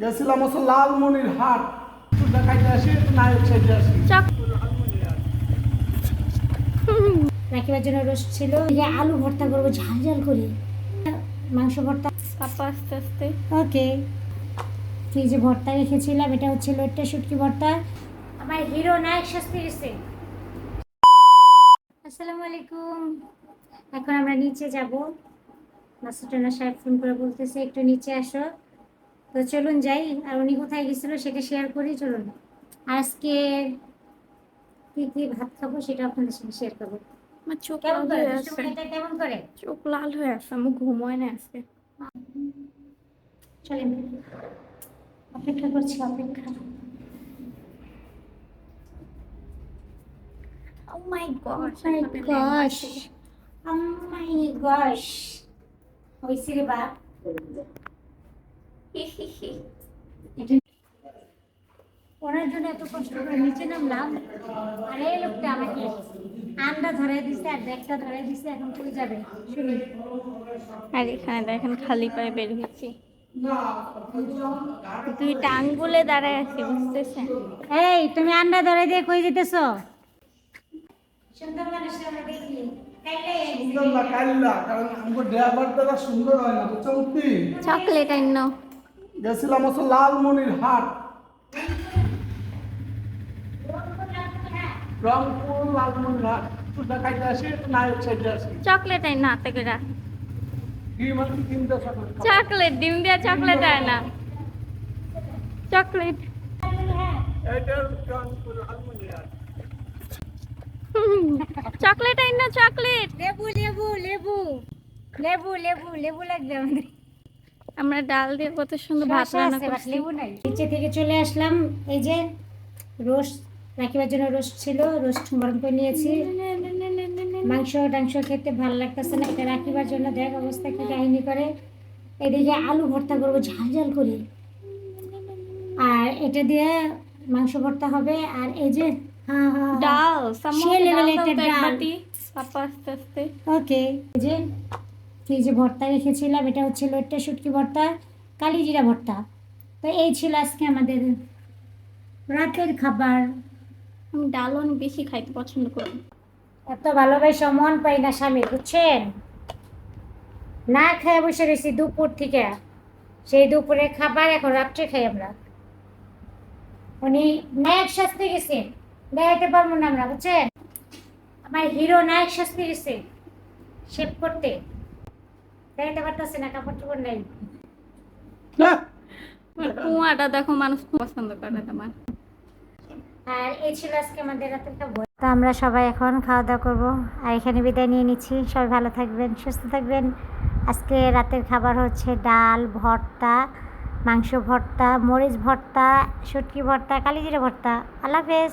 গেছিলাম হচ্ছে লালমনির হাট। দেখাইতে আসি নায়ক সাইডে আসি। রাখিবার জন্য রোস্ট ছিল? আলু ভর্তা করব ঝাল ঝাল করে। মাংস ভর্তা। পাপা আস্তে আস্তে। ওকে। এই যে ভর্তা রেখেছিলাম এটা হচ্ছে লোট্টা শুটকি ভর্তা। আমার হিরো নায়ক শাস্তি গেছে আসসালামু আলাইকুম। এখন আমরা নিচে যাব। নাসুটানা সাহেব ফোন করে বলতেছে একটু নিচে আসো। তো চলুন যাই আর উনি কোথায় গেছিল সেটা শেয়ার করি চলুন। আজকে কি কি ভাত খাব সেটা আপনাদের সঙ্গে শেয়ার করব। আমার চোখ লাল করে? হয়ে আছে। কেমন করে? চোখ লাল হয়ে আছে আমার ঘুম হয় না আজকে। চলেন। অপেক্ষা করছি অপেক্ষা। ও my god Oh my gosh. Oh my gosh. বাপ। ওনার জন্য এত কষ্ট করে নিচে নামলাম। আর এই লোকটা আমাকে আন্ডা ধরাই দিছে আর ব্যাগটা ধরাই দিছে এখন কই যাবে? শুনি আর এখানে দেখেন খালি পায়ে বের হয়েছি। দুইটা আঙ্গুলে দাঁড়ায় আছি বুঝতেছেন? এই তুমি আন্ডা ধরাই দিয়ে কই যেতেছ? সুন্দর মানুষের আমরা দেখি। সুন্দর না কারণ আমার ড্রাইভার দ্বারা সুন্দর হয় না বুঝছ মুক্তি চকলেট আইন গেছিলাম হচ্ছে লালমনির হাট। রংপুর লালমনির হাট। একটু দেখাইতে আসি নায়ক সাইডে আসি। চকলেট আইন না হাতে করে কি মানে চকলেট? ডিম দিয়া চকলেট আয় না। চকলেট। চকলেট না চকলেট। লেবু লেবু লেবু। লেবু লেবু লেবু লাগবে আমাদের। আমরা ডাল দিয়ে কত সুন্দর ভাত রান্না করছি। লেবু নাই। নিচে থেকে চলে আসলাম এই যে রোস্ট রাখিবার জন্য রোস্ট ছিল রোস্ট গরম করে নিয়েছি। মাংস টাংস খেতে ভালো লাগতেছে না এটা রাখিবার জন্য দেখ অবস্থা কি কাহিনী করে। এদিকে আলু ভর্তা করব ঝাল ঝাল করে। আর এটা দিয়ে মাংস ভর্তা হবে আর এই যে ডাল সে সামনে একটা ডাল। পাপা আস্তে আস্তে। ওকে এই যে যে ভর্তা রেখেছিলাম এটা হচ্ছে লোট্টা শুটকি ভর্তা কালি জিরা ভর্তা। তো এই ছিল আজকে আমাদের রাতের খাবার। আমি ডাল অনেক বেশি খাইতে পছন্দ করি। এত ভালোবাসা মন পাই না স্বামী বুঝছেন? না খেয়ে বসে রয়েছি দুপুর থেকে। সেই দুপুরে খাবার এখন রাত্রে খাই আমরা। উনি নায়ক শাস্তি গেছে দেখাইতে পারব না আমরা বুঝছেন? আমার হিরো নায়ক শাস্তি গেছে শেভ করতে। দেখাইতে পারতেছে না কাপড় চোপড় নেই কুয়াটা দেখো মানুষ পছন্দ করে তোমার। আর এই ছিল আজকে আমাদের রাতের খাবার। তো আমরা সবাই এখন খাওয়া দাওয়া করব আর এখানে বিদায় নিয়ে নিচ্ছি। সবাই ভালো থাকবেন সুস্থ থাকবেন। আজকে রাতের খাবার হচ্ছে ডাল ভর্তা মাংস ভর্তা মরিচ ভর্তা শুটকি ভর্তা কালিজিরা ভর্তা। আল্লাহ হাফেজ।